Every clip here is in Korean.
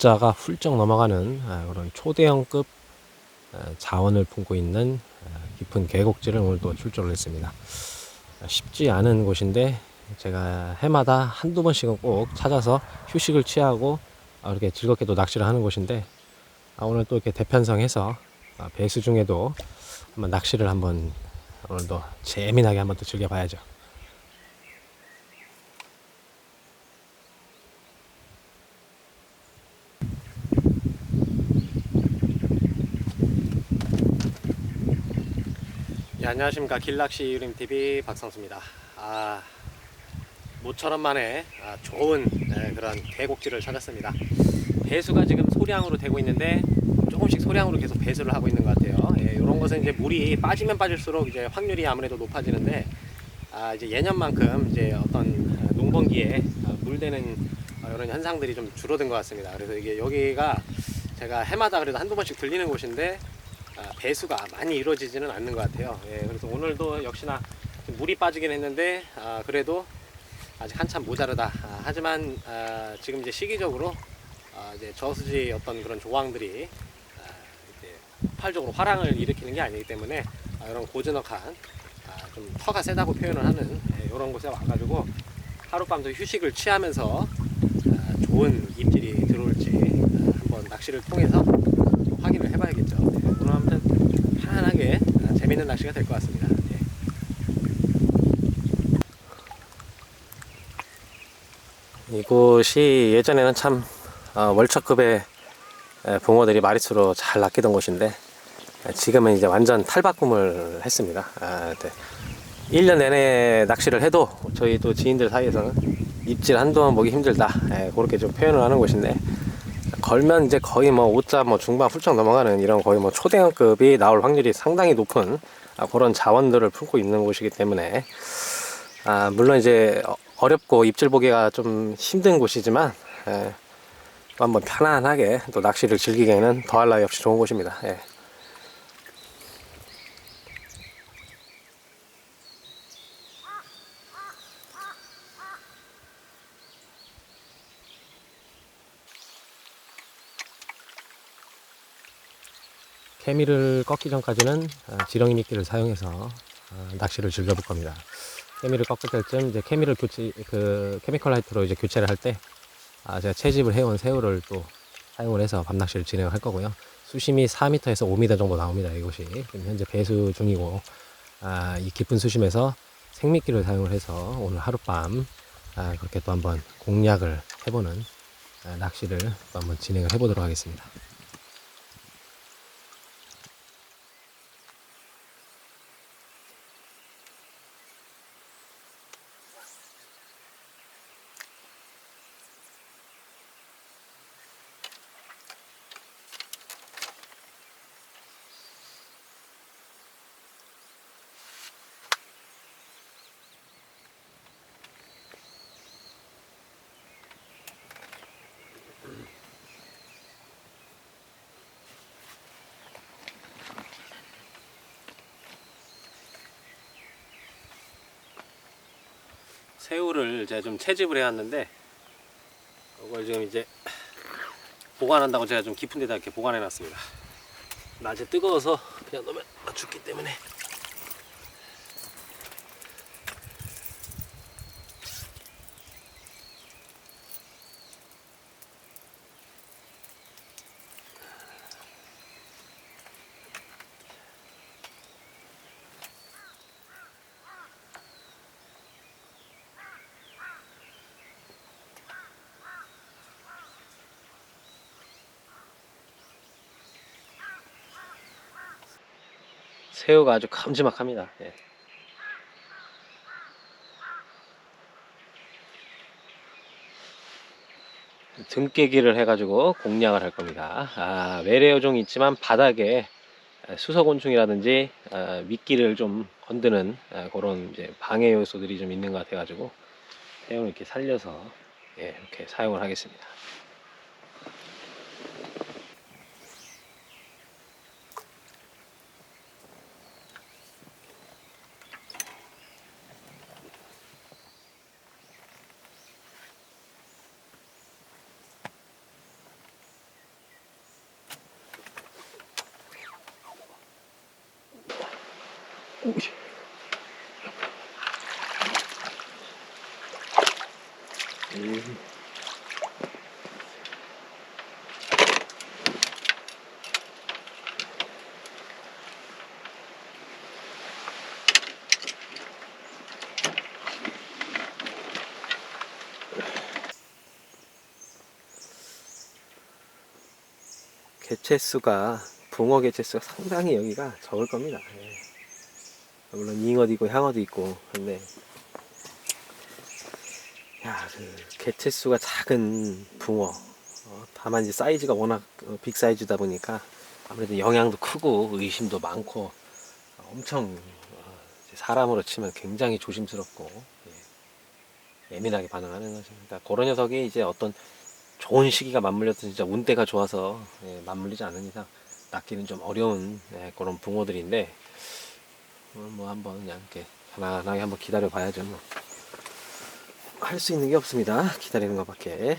입자가 훌쩍 넘어가는 아, 그런 초대형급 아, 자원을 품고 있는 아, 깊은 계곡지를 오늘 또 출조를 했습니다. 아, 쉽지 않은 곳인데 제가 해마다 한두 번씩은 꼭 찾아서 휴식을 취하고 아, 이렇게 즐겁게 또 낚시를 하는 곳인데 아, 오늘 또 이렇게 대편성해서 아, 배수 중에도 한번 낚시를 한번 오늘도 재미나게 한번 또 즐겨봐야죠. 예, 안녕하십니까 길낚시 유림 TV 박성수입니다. 아 모처럼 만에 아, 좋은 네, 그런 계곡지를 찾았습니다. 배수가 지금 소량으로 되고 있는데 조금씩 소량으로 계속 배수를 하고 있는 것 같아요. 예, 이런 것은 이제 물이 빠지면 빠질수록 이제 확률이 아무래도 높아지는데 아, 이제 예년만큼 이제 어떤 아, 농번기에 아, 물대는 아, 이런 현상들이 좀 줄어든 것 같습니다. 그래서 이게 여기가 제가 해마다 그래도 한두 번씩 들리는 곳인데 아, 배수가 많이 이루어지지는 않는 것 같아요. 예, 그래서 오늘도 역시나 좀 물이 빠지긴 했는데 아, 그래도 아직 한참 모자르다. 아, 하지만 아, 지금 이제 시기적으로 아, 이제 저수지 어떤 그런 조항들이 아, 이제 폭발적으로 화랑을 일으키는 게 아니기 때문에 아, 이런 고즈넉한 아, 좀 터가 세다고 표현을 하는 예, 이런 곳에 와가지고 하룻밤도 휴식을 취하면서 아, 좋은 입질이 들어올지 아, 한번 낚시를 통해서 확인을 해봐야겠죠. 예, 오늘 아무튼 편안하게 아, 재밌는 낚시가 될 것 같습니다. 예. 이곳이 예전에는 참 어, 월척급의 에, 붕어들이 마리수로 잘 낚이던 곳인데 에, 지금은 이제 완전 탈바꿈을 했습니다. 아, 네. 1년 내내 낚시를 해도 저희 또 지인들 사이에서는 입질 한동안 보기 힘들다. 에, 그렇게 좀 표현을 하는 곳인데 걸면 이제 거의 뭐 5자 뭐 중반 훌쩍 넘어가는 이런 거의 뭐 초대형급이 나올 확률이 상당히 높은 아, 그런 자원들을 품고 있는 곳이기 때문에 아, 물론 이제 어- 어렵고 입질 보기가 좀 힘든 곳이지만 예, 또 한번 편안하게 또 낚시를 즐기기에는 더할 나위 없이 좋은 곳입니다. 예. 케미를 꺾기 전까지는 아, 지렁이 미끼를 사용해서 아, 낚시를 즐겨볼 겁니다. 케미를 꺾을 때쯤 이제 케미를 교체 그 케미컬 라이트로 이제 교체를 할 때 아, 제가 채집을 해온 새우를 또 사용을 해서 밤낚시를 진행을 할 거고요. 수심이 4m에서 5m 정도 나옵니다. 이곳이 현재 배수 중이고 아, 이 깊은 수심에서 생미끼를 사용을 해서 오늘 하룻밤 아, 그렇게 또 한번 공략을 해보는 아, 낚시를 또 한번 진행을 해보도록 하겠습니다. 새우를 제가 좀 채집을 해왔는데 이걸 지금 이제 보관한다고 제가 좀 깊은 데다 이렇게 보관해 놨습니다. 낮에 뜨거워서 그냥 넣으면 죽기 때문에 새우가 아주 큼지막합니다 예. 등깨기를 해가지고 공략을 할 겁니다. 아, 외래어종이 있지만 바닥에 수석곤충이라든지 아, 미끼를 좀 건드는 아, 그런 이제 방해 요소들이 좀 있는 것 같아가지고 새우를 이렇게 살려서 예, 이렇게 사용을 하겠습니다. 개체수가 붕어 개체수가 상당히 여기가 적을 겁니다. 예. 물론 잉어도 있고 향어도 있고 근데 야, 그 개체수가 작은 붕어. 어, 다만 이제 사이즈가 워낙 어, 빅 사이즈다 보니까 아무래도 영향도 크고 의심도 많고 어, 엄청 어, 사람으로 치면 굉장히 조심스럽고 예, 예민하게 반응하는 것입니다. 그런 녀석이 이제 어떤 좋은 시기가 맞물려서 진짜 운대가 좋아서 예, 맞물리지 않는 이상 낚기는 좀 어려운 예, 그런 붕어들인데 오늘 뭐 한번 그냥 이렇게 편안하게 한번 기다려 봐야죠 뭐. 할 수 있는 게 없습니다 기다리는 것밖에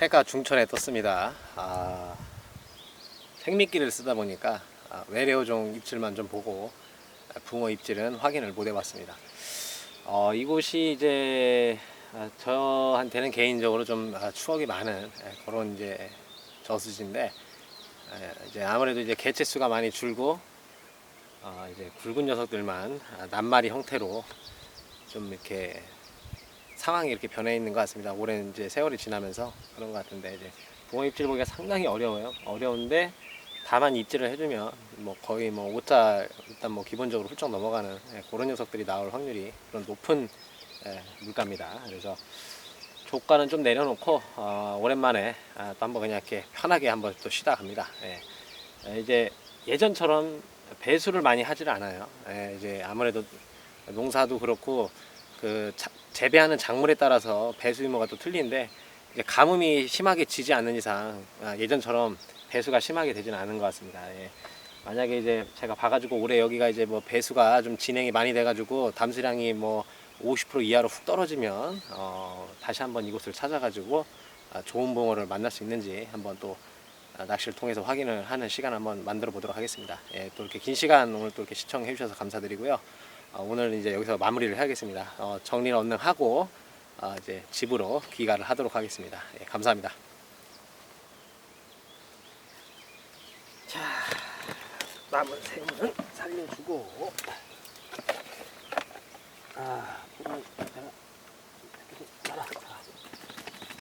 해가 중천에 떴습니다. 아, 생미끼를 쓰다 보니까 아, 외래어종 입질만 좀 보고 아, 붕어 입질은 확인을 못 해봤습니다. 어, 이곳이 이제 아, 저한테는 개인적으로 좀 아, 추억이 많은 예, 그런 이제 저수지인데 예, 이제 아무래도 이제 개체 수가 많이 줄고 어, 이제 굵은 녀석들만 아, 낱마리 형태로 좀 이렇게 상황이 이렇게 변해 있는 것 같습니다. 올해는 이제 세월이 지나면서 그런 것 같은데 이제 붕어 입질 보기가 상당히 어려워요. 어려운데 다만 입질을 해주면 뭐 거의 뭐 5자 일단 뭐 기본적으로 훌쩍 넘어가는 예, 그런 녀석들이 나올 확률이 그런 높은 예, 물가입니다. 그래서 조가는 좀 내려놓고 어, 오랜만에 아, 또 한번 그냥 이렇게 편하게 한번 또 쉬다 갑니다. 예. 예, 이제 예전처럼 배수를 많이 하질 않아요. 예, 이제 아무래도 농사도 그렇고 그 자- 재배하는 작물에 따라서 배수 유무가 또 틀린데 가뭄이 심하게 지지 않는 이상 아, 예전처럼 배수가 심하게 되지는 않은 것 같습니다. 예. 만약에 이제 제가 봐가지고 올해 여기가 이제 뭐 배수가 좀 진행이 많이 돼가지고 담수량이 뭐 50% 이하로 훅 떨어지면 어, 다시 한번 이곳을 찾아가지고 아, 좋은 붕어를 만날 수 있는지 한번 또 아, 낚시를 통해서 확인을 하는 시간 한번 만들어 보도록 하겠습니다. 예, 또 이렇게 긴 시간 오늘 또 이렇게 시청해 주셔서 감사드리고요. 어, 오늘 이제 여기서 마무리를 해야겠습니다. 어, 정리를 얼른 하고 어, 이제 집으로 귀가를 하도록 하겠습니다. 예, 감사합니다. 자, 남은 생은 살려주고 아, 이렇게 말아.